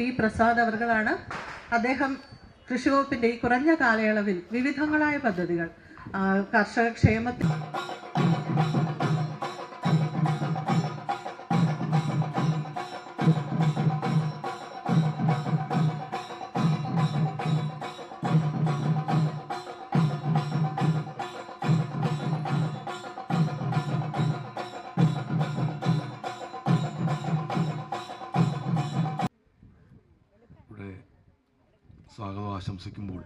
P Prasad അവർകളാണ്. അദ്ദേഹം കൃഷിവകുപ്പിന്റെ ഈ കുറഞ്ഞ കാലയളവിൽ വിവിധങ്ങളായ പദ്ധതികൾ കർഷക ക്ഷേമത്തിൽ സ്വാഗതം ആശംസിക്കുമ്പോൾ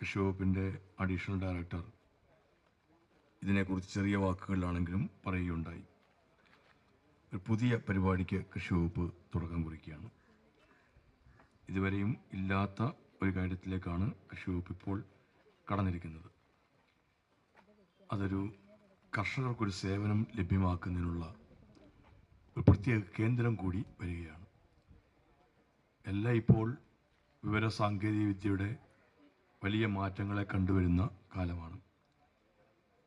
കൃഷി വകുപ്പിന്റെ അഡീഷണൽ ഡയറക്ടർ ഇതിനെക്കുറിച്ച് ചെറിയ വാക്കുകളിലാണെങ്കിലും പറയുകയുണ്ടായി. ഒരു പുതിയ പരിപാടിക്ക് കൃഷി വകുപ്പ് തുടക്കം കുറിക്കുകയാണ്. ഇതുവരെയും ഇല്ലാത്ത ഒരു കാര്യത്തിലേക്കാണ് കൃഷി വകുപ്പ് ഇപ്പോൾ കടന്നിരിക്കുന്നത്. അതൊരു കർഷകർക്കൊരു സേവനം ലഭ്യമാക്കുന്നതിനുള്ള ഒരു പ്രത്യേക കേന്ദ്രം കൂടി വരികയാണ്. എല്ലാം ഇപ്പോൾ വിവര സാങ്കേതിക വിദ്യയുടെ വലിയ മാറ്റങ്ങളെ കണ്ടുവരുന്ന കാലമാണ്.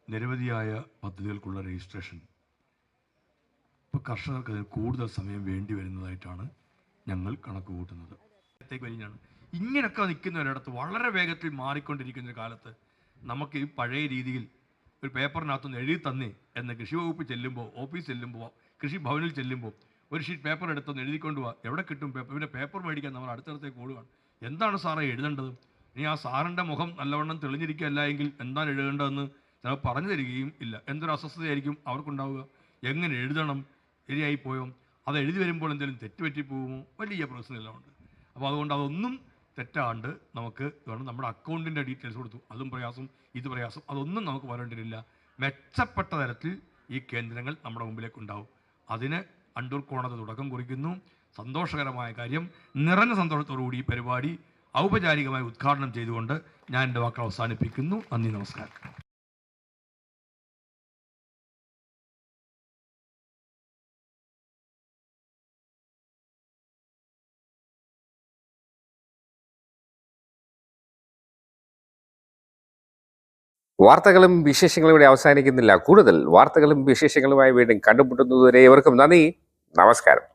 നിരവധിയായ പദ്ധതികൾക്കുള്ള രജിസ്ട്രേഷൻ. ഇപ്പോൾ കർഷകർക്ക് അതിന് കൂടുതൽ സമയം വേണ്ടി വരുന്നതായിട്ടാണ് ഞങ്ങൾ കണക്ക് കൂട്ടുന്നത്. ഇങ്ങനെയൊക്കെ നിൽക്കുന്ന ഒരിടത്ത് വളരെ വേഗത്തിൽ മാറിക്കൊണ്ടിരിക്കുന്ന കാലത്ത് നമുക്ക് ഈ പഴയ രീതിയിൽ ഒരു പേപ്പറിനകത്തുനിന്ന് എഴുതി തന്നേ എന്ന് കൃഷി വകുപ്പ് ചെല്ലുമ്പോൾ ഓഫീസ് ചെല്ലുമ്പോൾ കൃഷി ഭവനിൽ ചെല്ലുമ്പോൾ ഒരു ഷീറ്റ് പേപ്പർ എടുത്തൊന്ന് എഴുതിക്കൊണ്ട് പോവാ എവിടെ കിട്ടും പേപ്പർ പിന്നെ പേപ്പർ മേടിക്കാൻ നമ്മൾ അടുത്തടുത്തേക്ക് ഓടുകയാണ് എന്താണ് സാറേ എഴുതേണ്ടത്? ഇനി ആ സാറിന്റെ മുഖം നല്ലവണ്ണം തെളിഞ്ഞിരിക്കുകയല്ല എങ്കിൽ എന്താണ് എഴുതേണ്ടതെന്ന് ചിലപ്പോൾ പറഞ്ഞു തരികയും ഇല്ല. എന്തൊരു അസ്വസ്ഥതയായിരിക്കും അവർക്കുണ്ടാവുക. എങ്ങനെ എഴുതണം? ശരിയായി പോയോ? അത് എഴുതി വരുമ്പോൾ എന്തെങ്കിലും തെറ്റുപറ്റിപ്പോകുമോ പറ്റി പോകുമോ വലിയ പ്രശ്നമെല്ലാം ഉണ്ട്. അപ്പോൾ അതുകൊണ്ട് അതൊന്നും തെറ്റാണ്ട് നമുക്ക് വേണം നമ്മുടെ അക്കൗണ്ടിന്റെ ഡീറ്റെയിൽസ് കൊടുത്തു. അതും പ്രയാസം ഇത് പ്രയാസം അതൊന്നും നമുക്ക് വരേണ്ടതില്ല. മെച്ചപ്പെട്ട തരത്തിൽ ഈ കേന്ദ്രങ്ങൾ നമ്മുടെ മുമ്പിലേക്ക് ഉണ്ടാവും. അതിന് അണ്ടൂർ കോണത്ത് തുടക്കം കുറിക്കുന്നു. സന്തോഷകരമായ കാര്യം നിറഞ്ഞ സന്തോഷത്തോടുകൂടി ഈ പരിപാടി ഔപചാരികമായി ഉദ്ഘാടനം ചെയ്തുകൊണ്ട് ഞാൻ എന്റെ വാക്കുകൾ അവസാനിപ്പിക്കുന്നു. നന്ദി നമസ്കാരം. വാർത്തകളും വിശേഷങ്ങളും ഇവിടെ അവസാനിക്കുന്നില്ല. കൂടുതൽ വാർത്തകളും വിശേഷങ്ങളുമായി വീണ്ടും കണ്ടുമുട്ടുന്നതുവരെ ഇവർക്കും നന്ദി. നമസ്കാരം